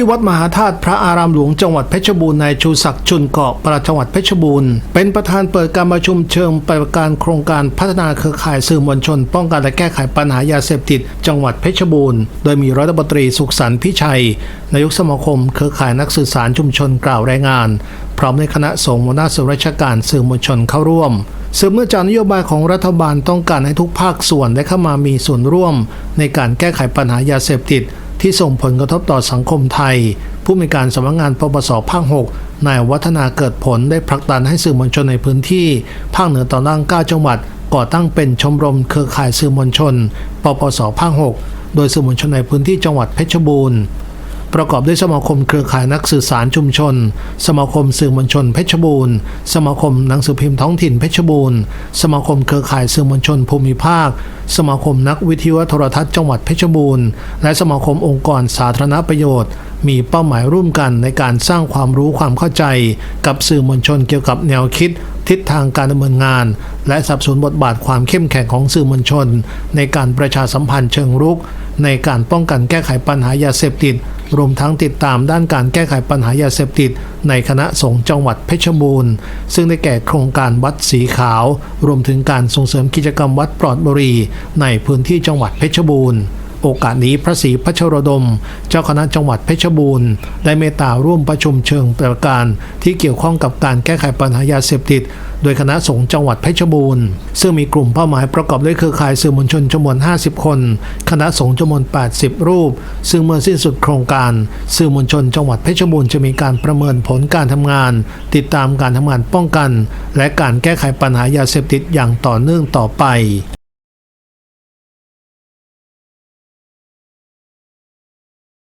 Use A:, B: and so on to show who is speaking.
A: ที่วัดมหาธาตุพระอารามหลวงจังหวัดเพชรบูรณ์นายชูศักดิ์ชุนเกาะปลัดจังหวัดเพชรบูรณ์เป็นประธานเปิดการประชุมเชิงปฏิบัติการโครงการพัฒนาเครือข่ายสื่อมวลชน ป้องกันและแก้ไขปัญหายาเสพติด จังหวัดเพชรบูรณ์โดยมีรัฐมนตรีสุขสันต์พิชัย นายกสมาคม เครือข่ายนักสื่อสารชุมชนกล่าวรายงาน พร้อมในคณะสงฆ์หัวหน้าส่วนราชการสื่อมวลชนเข้าร่วมสืบเนื่องจากนโยบายของรัฐบาลต้องการให้ทุกภาคส่วนได้เข้ามามีส่วนร่วม ในการแก้ไขปัญหายาเสพติด ที่ส่งผลกระทบต่อสังคมไทย ผู้มีการสำนักงานปปสภาค6นายวัฒนาเกิดผลได้ผลักดันให้สื่อมวลชนในพื้นที่ ภาคเหนือตอนล่าง 9 จังหวัด ก่อตั้งเป็นชมรมเครือข่ายสื่อมวลชน ปปสภาค6โดยสื่อมวลชนในพื้นที่จังหวัดเพชรบูรณ์ ประกอบด้วยสมาคมเครือข่ายนักสื่อสารชุมชน สมาคมสื่อมวลชนเพชรบูรณ์ สมาคมหนังสือพิมพ์ท้องถิ่นเพชรบูรณ์ สมาคมเครือข่ายสื่อมวลชนภูมิภาค สมาคมนักวิทยุโทรทัศน์จังหวัดเพชรบูรณ์ และสมาคมองค์กรสาธารณประโยชน์ มีเป้าหมายร่วมกันในการสร้างความรู้ความเข้าใจ กับสื่อมวลชนเกี่ยวกับแนวคิด ทิศทางการดำเนินงาน และสับสนบทบาทความเข้มแข็งของสื่อมวลชน ในการประชาสัมพันธ์เชิงรุก ในการป้องกันแก้ไขปัญหายาเสพติด รวมทั้งติดตามด้านการแก้ไขปัญหายาเสพติด ในคณะสงฆ์จังหวัดเพชรบูรณ์ ซึ่งได้แก่โครงการวัดสีขาว รวมถึงการส่งเสริมกิจกรรมวัดปลอดบุหรีในพื้นที่จังหวัดเพชรบูรณ์ โอกาสนี้พระศรีพัชรดม เจ้าคณะจังหวัดเพชรบูรณ์ ได้เมตตาร่วมประชุมเชิงปฏิบัติการที่เกี่ยวข้องกับการแก้ไขปัญหายาเสพติด โดยคณะสงฆ์จังหวัดเพชรบูรณ์ ซึ่งมีกลุ่มเป้าหมายประกอบด้วยเครือข่ายสื่อมวลชนจำนวน 50 คน คณะสงฆ์จำนวน 80 รูป ซึ่งเมื่อสิ้นสุดโครงการ สื่อมวลชนจังหวัดเพชรบูรณ์จะมีการประเมินผลการทำงาน ติดตามการทำงานป้องกัน และการแก้ไขปัญหายาเสพติดอย่างต่อเนื่องต่อไป